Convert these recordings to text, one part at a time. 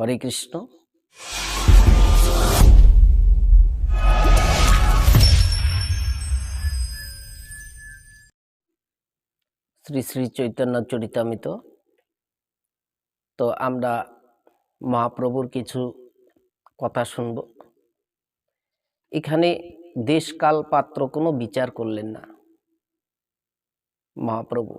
হরে কৃষ্ণ। শ্রী শ্রী চৈতন্য চরিতামিত। তো আমরা মহাপ্রভুর কিছু কথা শুনব। এখানে দেশকাল পাত্র কোনো বিচার করলেন না। মহাপ্রভু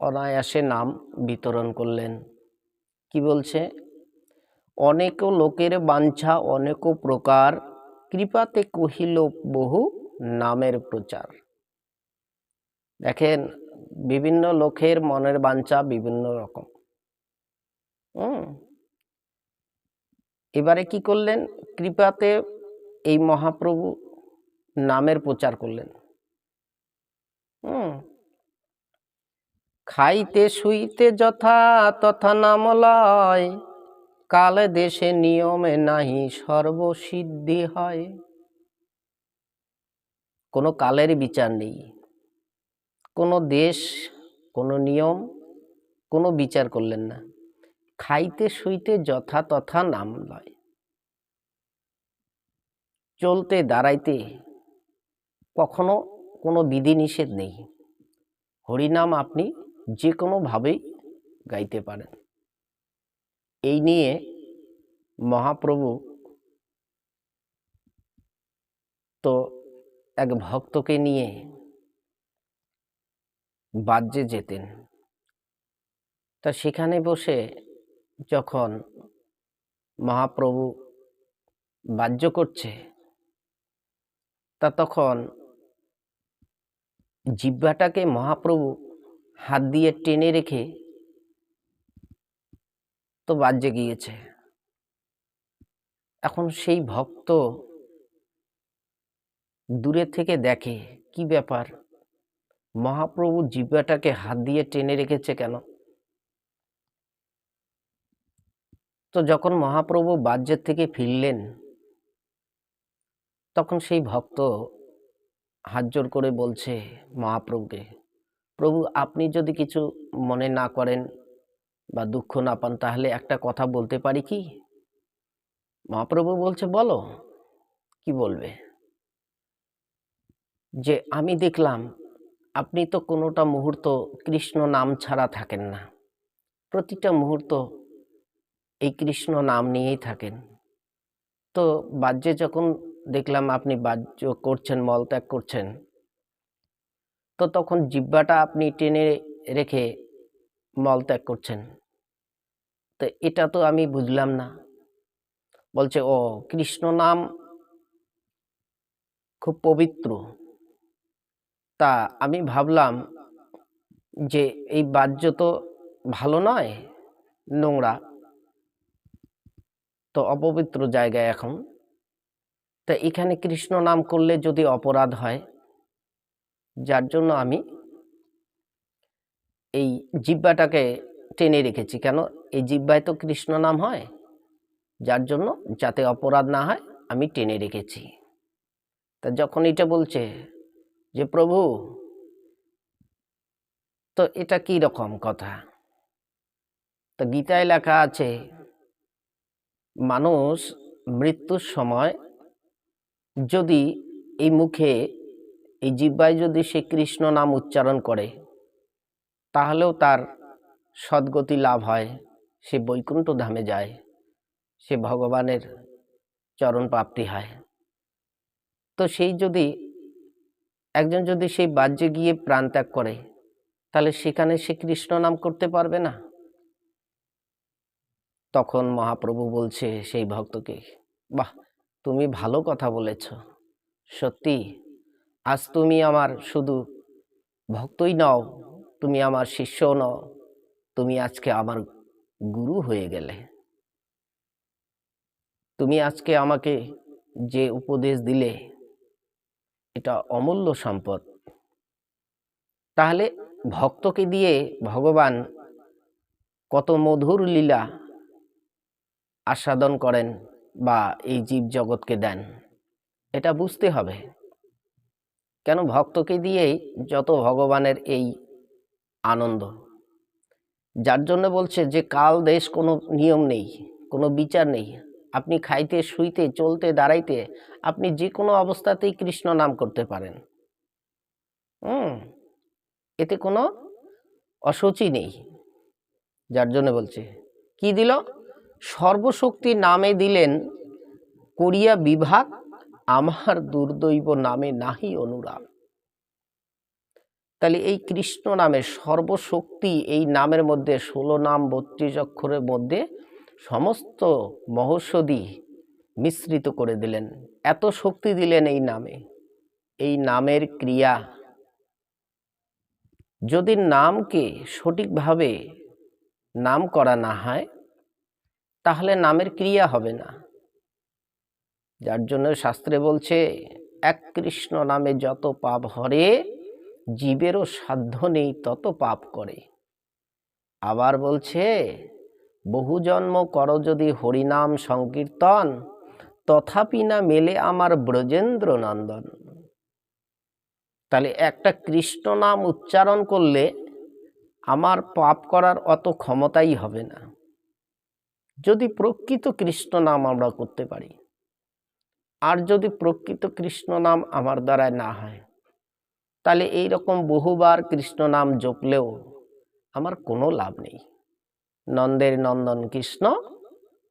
অনায়াসে নাম বিতরণ করলেন। কি বলছে? অনেক লোকের বাঞ্ছা অনেক প্রকার। কৃপাতে কহিল, বহু নামের প্রচার। দেখেন, বিভিন্ন লোকের মনের বাঞ্ছা বিভিন্ন রকম। হুম। এবারে কি করলেন? কৃপাতে এই মহাপ্রভু নামের প্রচার করলেন। হুম। খাইতে, শুইতে যথা তথা নাম লয়। কালে দেশে নিয়মে নাহি, সর্বসিদ্ধি হয়। কোনো কালের বিচার নেই। কোনো দেশ, কোনো নিয়ম, কোনো বিচার করলেন না। খাইতে শুইতে যথা তথা নাম লয়। চলতে দাঁড়াইতে কখনো কোনো বিধিনিষেধ নেই। হরিনাম আপনি যে কোনোভাবেই গাইতে পারেন। এই নিয়ে মহাপ্রভু তো এক ভক্তকে নিয়ে বাজ্যে যেতেন। তা সেখানে বসে যখন মহাপ্রভু বাহ্য করছে, তা তখন জিহ্বাটাকে মহাপ্রভু হাত দিয়ে টেনে রেখে তো বাজ্যে গিয়েছে। এখন সেই ভক্ত দূরে থেকে দেখে, কি ব্যাপার? মহাপ্রভু জিহ্বাটাকে হাত দিয়ে টেনে রেখেছে কেন? তো যখন মহাপ্রভু বাজ্যের থেকে ফিরলেন, তখন সেই ভক্ত হাত জোর করে বলছে মহাপ্রভুকে, প্রভু, আপনি যদি কিছু মনে না করেন বা দুঃখ না পান, তাহলে একটা কথা বলতে পারি কি? মহাপ্রভু বলছে, বলো, কি বলবে? যে আমি দেখলাম, আপনি তো কোনোটা মুহূর্ত কৃষ্ণ নাম ছাড়া থাকেন না। প্রতিটা মুহূর্ত এই কৃষ্ণ নাম নিয়েই থাকেন। তো বাহ্যে যখন দেখলাম আপনি বাহ্য করছেন, মলত্যাগ করছেন, তো তখন জিব্বাটা আপনি টেনে রেখে মলত্যাগ করছেন। তো এটা তো আমি বুঝলাম না। বলছে, ও, কৃষ্ণ নাম খুব পবিত্র। তা আমি ভাবলাম যে, এই বাহ্য তো ভালো নয়, নোংরা। তো অপবিত্র জায়গায় এখন। তা এখানে কৃষ্ণ নাম করলে যদি অপরাধ হয়, যার জন্য আমি এই জিব্বাটাকে টেনে রেখেছি। কেন? এই জিব্বায় তো কৃষ্ণ নাম হয়। যার জন্য যাতে অপরাধ না হয়, আমি টেনে রেখেছি। তা যখন এটা বলছে যে, প্রভু, তো এটা কি রকম কথা? তো গীতায় লেখা আছে, মানুষ মৃত্যুর সময় যদি এই মুখে, এই জিব্বায় যদি সে কৃষ্ণ নাম উচ্চারণ করে তাহলেও তার সদ্গতি লাভ হয়। সে বৈকুণ্ঠ ধামে যায়। সে ভগবানের চরণ প্রাপ্তি হয়। তো সেই যদি, একজন যদি সেই বাহ্যে গিয়ে প্রাণ ত্যাগ করে, তাহলে সেখানে সে কৃষ্ণ নাম করতে পারবে না? তখন মহাপ্রভু বলছে, সেই ভক্তকে, বাহ, তুমি ভালো কথা বলেছ। সত্যি, আজ তুমি আমার শুধু ভক্তই নও তুমি আমার শিষ্য নও, তুমি আজকে আমার গুরু হয়ে গেলে। তুমি আজকে আমাকে যে উপদেশ দিলে, এটা অমূল্য সম্পদ। তাহলে ভক্তকে দিয়ে ভগবান কত মধুর লীলা আস্বাদন করেন বা এই জীব জগৎকে দেন, এটা বুঝতে হবে। কেন ভক্তকে দিয়েই যত ভগবানের এই আনন্দ। যার জন্য বলছে যে, কাল দেশ কোনো নিয়ম নেই, কোনো বিচার নেই। আপনি খাইতে, শুইতে, চলতে, দাঁড়াইতে আপনি যে কোনো অবস্থাতেই কৃষ্ণ নাম করতে পারেন। হুম, এতে কোনো অসুচি নেই। যার জন্য বলছে, কি দিল? সর্বশক্তি নামে দিলেন করিয়া বিভাগ, আমার দুর্দৈব নামে নাহি অনুরাগ। তাহলে এই কৃষ্ণ নামের সর্বশক্তি এই নামের মধ্যে ষোলো নাম বত্রিশ অক্ষরের মধ্যে সমস্ত মহৌষধি মিশ্রিত করে দিলেন। এত শক্তি দিলেন এই নামে। এই নামের ক্রিয়া। যদি নামকে সঠিকভাবে নাম করা না হয়, তাহলে নামের ক্রিয়া হবে না। যার জন্য শাস্ত্রে বলছে, এক কৃষ্ণ নামে যত পাপ হরে জীবেরও সাধ্য নেই তত পাপ করে। আবার বলছে, বহু জন্ম কর যদি হরিনাম সংকীর্তন, তথাপি না মেলে আমার ব্রজেন্দ্র নন্দন তাহলে একটা কৃষ্ণ নাম উচ্চারণ করলে আমার পাপ করার অত ক্ষমতাই হবে না। যদি প্রকৃত কৃষ্ণ নাম আমরা করতে পারি, আর যদি প্রকৃত কৃষ্ণ নাম আমার দ্বারায় না হয় তাহলে এই রকম বহুবার কৃষ্ণ নাম জপলেও আমার কোনো লাভ নেই। নন্দের নন্দন কৃষ্ণ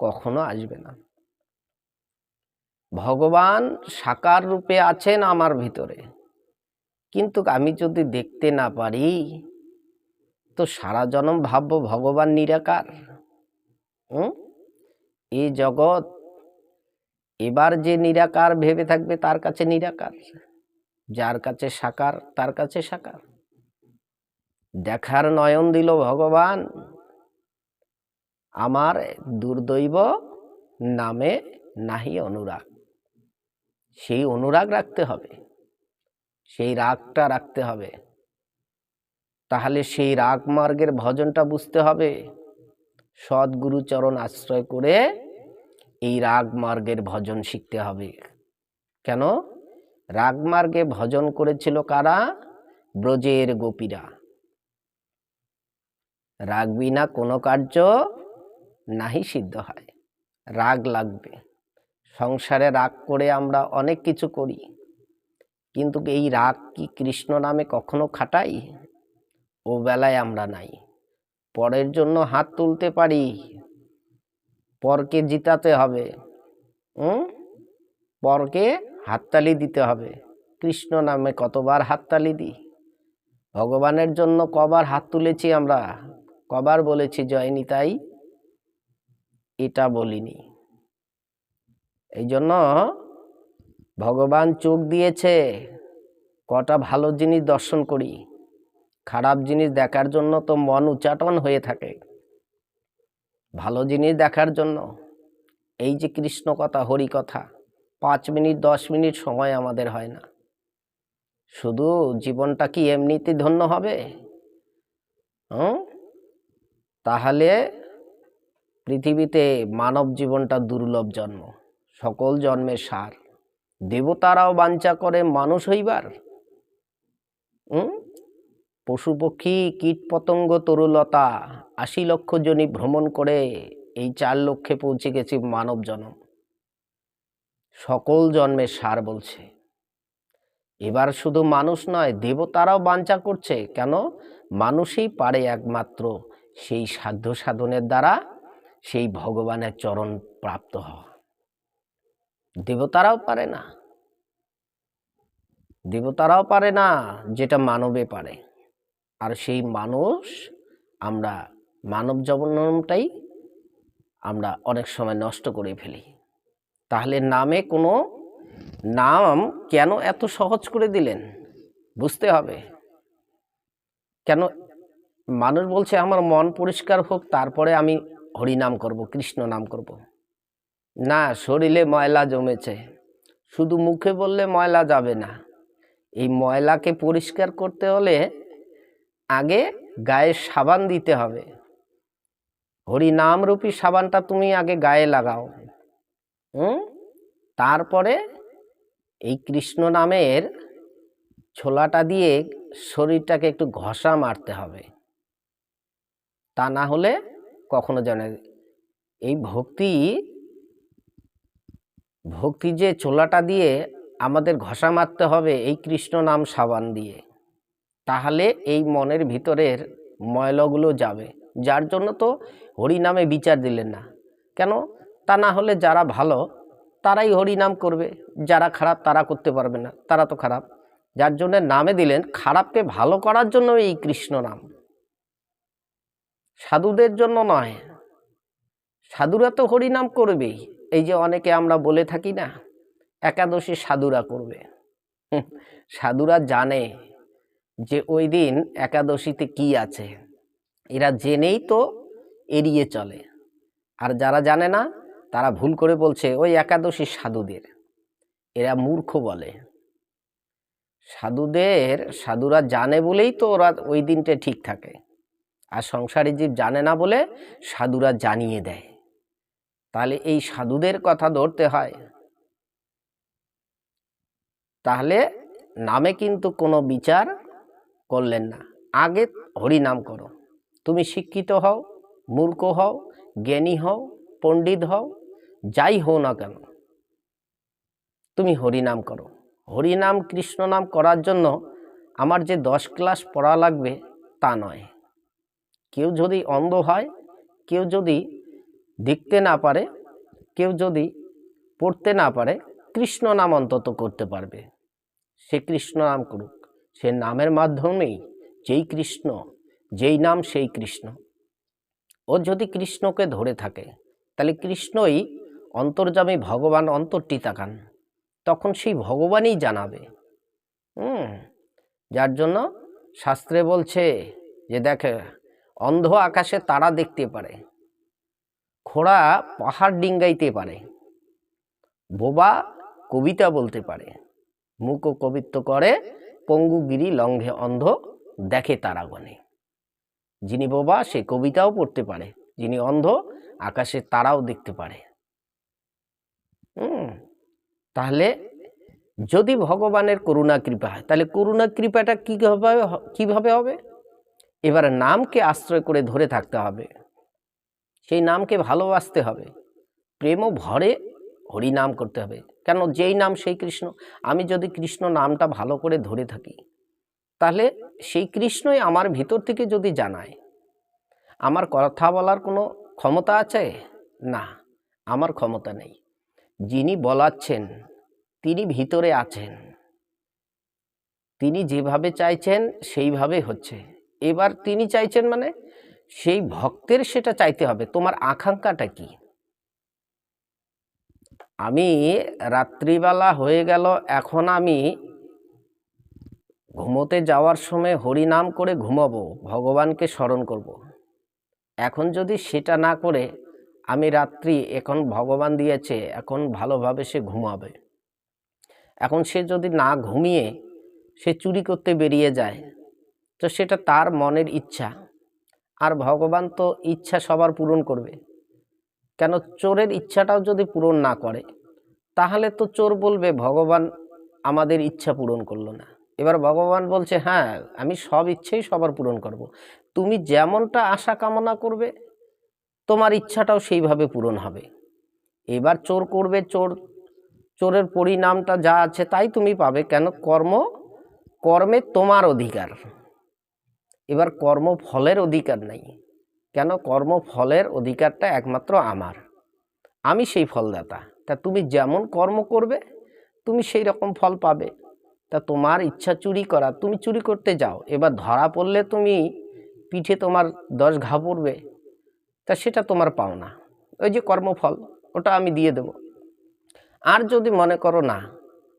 কখনো আসবে না। ভগবান সাকার রূপে আছেন আমার ভিতরে। কিন্তু আমি যদি দেখতে না পারি, তো সারা জনম ভাববো ভগবান নিরাকার। এই জগৎ এবার যে নিরাকার ভেবে থাকবে, তার কাছে নিরাকার। যার কাছে সাকার, তার কাছে সাকার। দেখার নয়ন দিল ভগবান, আমার দুর্দৈব নামে নাহি অনুরাগ। সেই অনুরাগ রাখতে হবে, সেই রাগটা রাখতে হবে। তাহলে সেই রাগ মার্গের ভজনটা বুঝতে হবে। সদ্গুরুচরণ আশ্রয় করে এই রাগ মার্গের ভজন শিখতে হবে। কেন? রাগমার্গে ভজন করেছিল কারা? ব্রজের গোপীরা। রাগ বিনা কোনো কার্য নাহি সিদ্ধ হয়। রাগ লাগবে। সংসারে রাগ করে আমরা অনেক কিছু করি। কিন্তু এই রাগ কি কৃষ্ণ নামে কখনো খাটাই? ও বেলায় আমরা নাই। পরের জন্য হাত তুলতে পারি। পরকে জিতাতে হবে। পরকে হাততালি দিতে হবে। কৃষ্ণ নামে কতবার হাততালি দিই? ভগবানের জন্য কবার হাত তুলেছি আমরা। কবার বলেছি জয় নিতাই এটা বলিনি। এই জন্য ভগবান চোখ দিয়েছে, কটা ভালো জিনিস দর্শন করি। খারাপ জিনিস দেখার জন্য তো মন উচ্চাটন হয়ে থাকে। ভালো জিনিস দেখার জন্য। এই যে কৃষ্ণ কথা, হরি কথা পাঁচ মিনিট, দশ মিনিট সময় আমাদের হয় না। শুধু জীবনটা কি এমনিতে ধন্য হবে? তাহলে পৃথিবীতে মানব জীবনটা দুর্লভ জন্ম, সকল জন্মের সার। দেবতারাও বাঞ্ছা করে মানুষ হইবার। পশু পক্ষী, কীট পতঙ্গ, তরুলতা, আশি লক্ষ জনি ভ্রমণ করে এই চার লক্ষে পৌঁছে গেছি মানব জন্ম। সকল জন্মের সার বলছে। এবার শুধু মানুষ নয়, দেবতারাও বাঞ্ছা করছে। কেন? মানুষই পারে একমাত্র সেই সাধ্য সাধনের দ্বারা সেই ভগবানের চরণ প্রাপ্ত হওয়া। দেবতারাও পারে না। দেবতারাও পারে না যেটা মানবে পারে। আর সেই মানুষ আমরা মানব জন্মটাই আমরা অনেক সময় নষ্ট করে ফেলি। তাহলে নামে কোনো নাম কেন এত সহজ করে দিলেন? বুঝতে হবে। কেন? মানুষ বলছে, আমার মন পরিষ্কার হোক, তারপরে আমি হরিনাম করব, কৃষ্ণ নাম করব। না শরীরে ময়লা জমেছে। শুধু মুখে বললে ময়লা যাবে না। এই ময়লাকে পরিষ্কার করতে হলে আগে গায়ে সাবান দিতে হবে। হরি হরিনামরূপী সাবানটা তুমি আগে গায়ে লাগাও। হুম তারপরে এই কৃষ্ণ নামের ছোলাটা দিয়ে শরীরটাকে একটু ঘষা মারতে হবে। তা না হলে কখনো জানে এই ভক্তি ভক্তি যে চোলাটা দিয়ে আমাদের ঘষা মারতে হবে এই কৃষ্ণ নাম সাবান দিয়ে, তাহলে এই মনের ভিতরের ময়লাগুলো যাবে। যার জন্য তো হরি নামে বিচার দিলেন না। কেন? তা না হলে যারা ভালো, তারাই হরি নাম করবে। যারা খারাপ, তারা করতে পারবে না। তারা তো খারাপ। যার জন্য নামে দিলেন, খারাপকে ভালো করার জন্য এই কৃষ্ণ নাম। সাধুদের জন্য নয়। সাধুরা তো হরিনাম করবেই। এই যে অনেকে আমরা বলে থাকি না, একাদশী সাধুরা করবে। সাধুরা জানে যে ওই দিন একাদশীতে কি আছে। এরা জেনেই তো এড়িয়ে চলে। আর যারা জানে না তারা ভুল করে বলছে, ওই একাদশী সাধুদের। এরা মূর্খ বলে। সাধুদের, সাধুরা জানে বলেই তো ওরা ওই দিনটা ঠিক থাকে। আর সংসারী জীব জানে না বলে সাধুরা জানিয়ে দেয়। তাহলে এই সাধুদের কথা ধরতে হয়। তাহলে নামে কিন্তু কোনো বিচার করলেন না। আগে হরি নাম করো। তুমি শিক্ষিত হও, মূর্খ হও, জ্ঞানী হও, পণ্ডিত হও যাই হও না কেন, তুমি হরি নাম করো। হরি নাম কৃষ্ণ নাম করার জন্য আমার যে দশ ক্লাস পড়া লাগবে তা নয়। কেউ যদি অন্ধ হয়, কেউ যদি দেখতে না পারে, কেউ যদি পড়তে না পারে কৃষ্ণ নাম অন্তত করতে পারবে। সে কৃষ্ণ নাম করুক। সে নামের মাধ্যমেই যেই কৃষ্ণ, যেই নাম সেই কৃষ্ণ। ও যদি কৃষ্ণকে ধরে থাকে, তাহলে কৃষ্ণই অন্তর্জামী ভগবান অন্তরটি তাকান। তখন সেই ভগবানই জানাবে। হুম, যার জন্য শাস্ত্রে বলছে যে দেখে, অন্ধ আকাশে তারা দেখতে পারে খোড়া পাহাড় ডিঙ্গাইতে পারে, বোবা কবিতা বলতে পারে মুখ কবিত্ব করে পঙ্গুগিরি লঙ্ঘে অন্ধ দেখে তারাগণে। যিনি বোবা সে কবিতাও পড়তে পারে, যিনি অন্ধ আকাশে তারাও দেখতে পারে। তাহলে যদি ভগবানের করুণা কৃপা হয়, তাহলে করুণা কৃপাটা কীভাবে কীভাবে হবে? এবার নামকে আশ্রয় করে ধরে থাকতে হবে। সেই নামকে ভালোবাসতে হবে। প্রেমও ভরে হরি নাম করতে হবে। কেন? যেই নাম সেই কৃষ্ণ। আমি যদি কৃষ্ণ নামটা ভালো করে ধরে থাকি, তাহলে সেই কৃষ্ণই আমার ভিতর থেকে যদি জানায়, আমার কথা বলার কোনো ক্ষমতা আছে? না, আমার ক্ষমতা নেই। যিনি বলাচ্ছেন, তিনি ভিতরে আছেন। তিনি যেভাবে চাইছেন, সেইভাবে হচ্ছে। এবার তিনি চাইছেন মানে সেই ভক্তের সেটা চাইতে হবে। তোমার আকাঙ্ক্ষাটা কি? আমি রাত্রিবেলা হয়ে গেল, এখন আমি ঘুমোতে যাওয়ার সময় হরি নাম করে ঘুমাবো, ভগবানকে স্মরণ করব। এখন যদি সেটা না করে আমি রাত্রি এখন ভগবান দিয়েছে, এখন ভালোভাবে সে ঘুমাবে। এখন সে যদি না ঘুমিয়ে সে চুরি করতে বেরিয়ে যায়, তো সেটা তার মনের ইচ্ছা। আর ভগবান তো ইচ্ছা সবার পূরণ করবে। কেন চোরের ইচ্ছাটাও যদি পূরণ না করে, তাহলে তো চোর বলবে, ভগবান আমাদের ইচ্ছা পূরণ করল না। এবার ভগবান বলছে হ্যাঁ আমি সব ইচ্ছেই সবার পূরণ করব। তুমি যেমনটা আশা কামনা করবে তোমার ইচ্ছাটাও সেইভাবে পূরণ হবে। এবার চোর করবে চোর। চোরের পরিণামটা যা আছে তাই তুমি পাবে। কেন? কর্ম, কর্মে তোমার অধিকার। এবার কর্মফলের অধিকার নাই। কেন? কর্মফলের অধিকারটা একমাত্র আমার। আমি সেই ফলদাতা। তা তুমি যেমন কর্ম করবে, তুমি সেই রকম ফল পাবে। তা তোমার ইচ্ছা চুরি করা, তুমি চুরি করতে যাও। এবার ধরা পড়লে তুমি পিঠে তোমার দশ ঘা পড়বে। তা সেটা তোমার পাও না ওই যে কর্মফল, ওটা আমি দিয়ে দেব। আর যদি মনে করো না,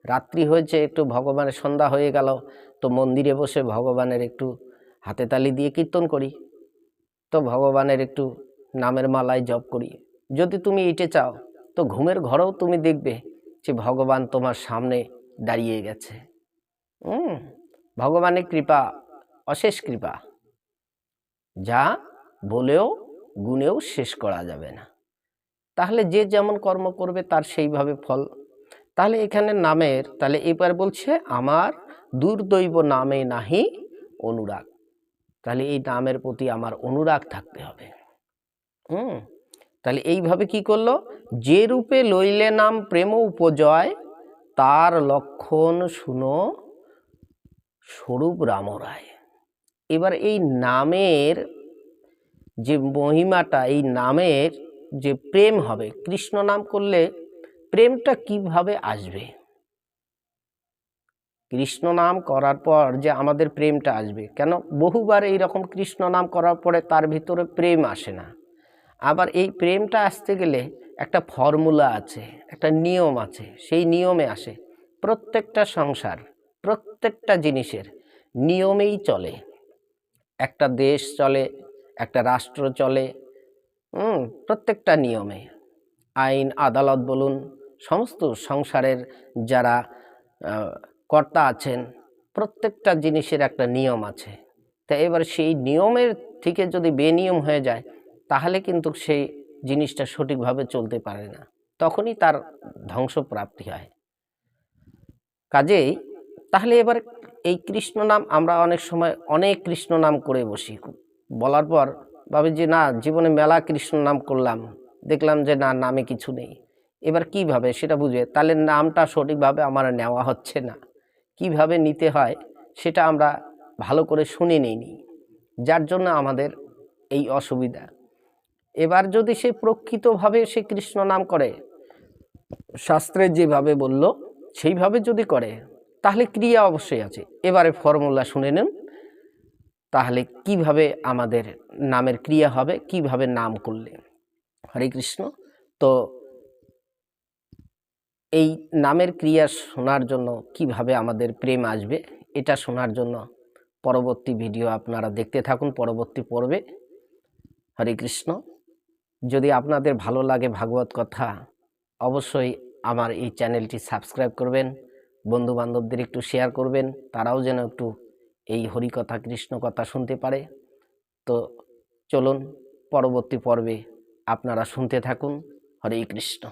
রাত্রি হয়েছে, একটু ভগবানের সন্ধ্যা হয়ে গেল, তো মন্দিরে বসে ভগবানের একটু হাতে তালি দিয়ে কীর্তন করি, তো ভগবানের একটু নামের মালায় জপ করি। যদি তুমি এটে চাও, তো ঘুমের ঘরেও তুমি দেখবে যে ভগবান তোমার সামনে দাঁড়িয়ে গেছে। হুম ভগবানের কৃপা, অশেষ কৃপা। যা বলেও গুণেও শেষ করা যাবে না। তাহলে যে যেমন কর্ম করবে তার সেইভাবে ফল। তাহলে এখানে নামের, তাহলে এবার বলছে আমার দুর্দৈব নামে নাহি অনুরাগ। তাহলে এই নামের প্রতি আমার অনুরাগ থাকতে হবে। হুম? তাহলে এইভাবে কি করল? যে রূপে লইলে নাম প্রেম উপজয়, তার লক্ষণ শুনো স্বরূপ রাম রায় এবার এই নামের যে মহিমাটা, এই নামের যে প্রেম হবে, কৃষ্ণ নাম করলে প্রেমটা কীভাবে আসবে? কৃষ্ণ নাম করার পর যে আমাদের প্রেমটা আসবে, কেন? বহুবার এই রকম কৃষ্ণ নাম করার পরে তার ভিতরে প্রেম আসে না। আবার এই প্রেমটা আসতে গেলে একটা ফর্মুলা আছে, একটা নিয়ম আছে, সেই নিয়মে আসে। প্রত্যেকটা সংসার, প্রত্যেকটা জিনিসের নিয়মেই চলে। একটা দেশ চলে একটা রাষ্ট্র চলে প্রত্যেকটা নিয়মে। আইন, আদালত বলুন, সমস্ত সংসারের যারা কর্তা আছেন, প্রত্যেকটা জিনিসের একটা নিয়ম আছে। তা এবার সেই নিয়মের থেকে যদি বেনিয়ম হয়ে যায়, তাহলে কিন্তু সেই জিনিসটা সঠিকভাবে চলতে পারে না। তখনই তার ধ্বংসপ্রাপ্তি হয়। কাজেই তাহলে এবার এই কৃষ্ণ নাম আমরা অনেক সময় অনেক কৃষ্ণ নাম করে বসি। বলার পর ভাবি যে না, জীবনে মেলা কৃষ্ণ নাম করলাম। দেখলাম যে, না, নামে কিছু নেই। এবার কীভাবে সেটা বুঝবে তাহলে নামটা সঠিকভাবে আমার নেওয়া হচ্ছে না। কীভাবে নিতে হয় সেটা আমরা ভালো করে শুনে নিইনি। যার জন্য আমাদের এই অসুবিধা। এবার যদি সে প্রকৃতভাবে সে কৃষ্ণ নাম করে, শাস্ত্রে যেভাবে বলল, সেইভাবে যদি করে, তাহলে ক্রিয়া অবশ্যই আছে। এবারে ফর্মুলা শুনে নেন। তাহলে কীভাবে আমাদের নামের ক্রিয়া হবে? কীভাবে নাম করলে? হরে কৃষ্ণ। তো এই নামের ক্রিয়া শোনার জন্য কীভাবে আমাদের প্রেম আসবে, এটা শোনার জন্য পরবর্তী ভিডিও আপনারা দেখতে থাকুন, পরবর্তী পর্বে। হরে কৃষ্ণ। যদি আপনাদের ভালো লাগে ভাগবত কথা, অবশ্যই আমার এই চ্যানেলটি সাবস্ক্রাইব করবেন বন্ধু বান্ধবদের একটু শেয়ার করবেন, তারাও যেন একটু এই হরিকথা কৃষ্ণ কথা শুনতে পারে। তো চলুন পরবর্তী পর্বে আপনারা শুনতে থাকুন। হরে কৃষ্ণ।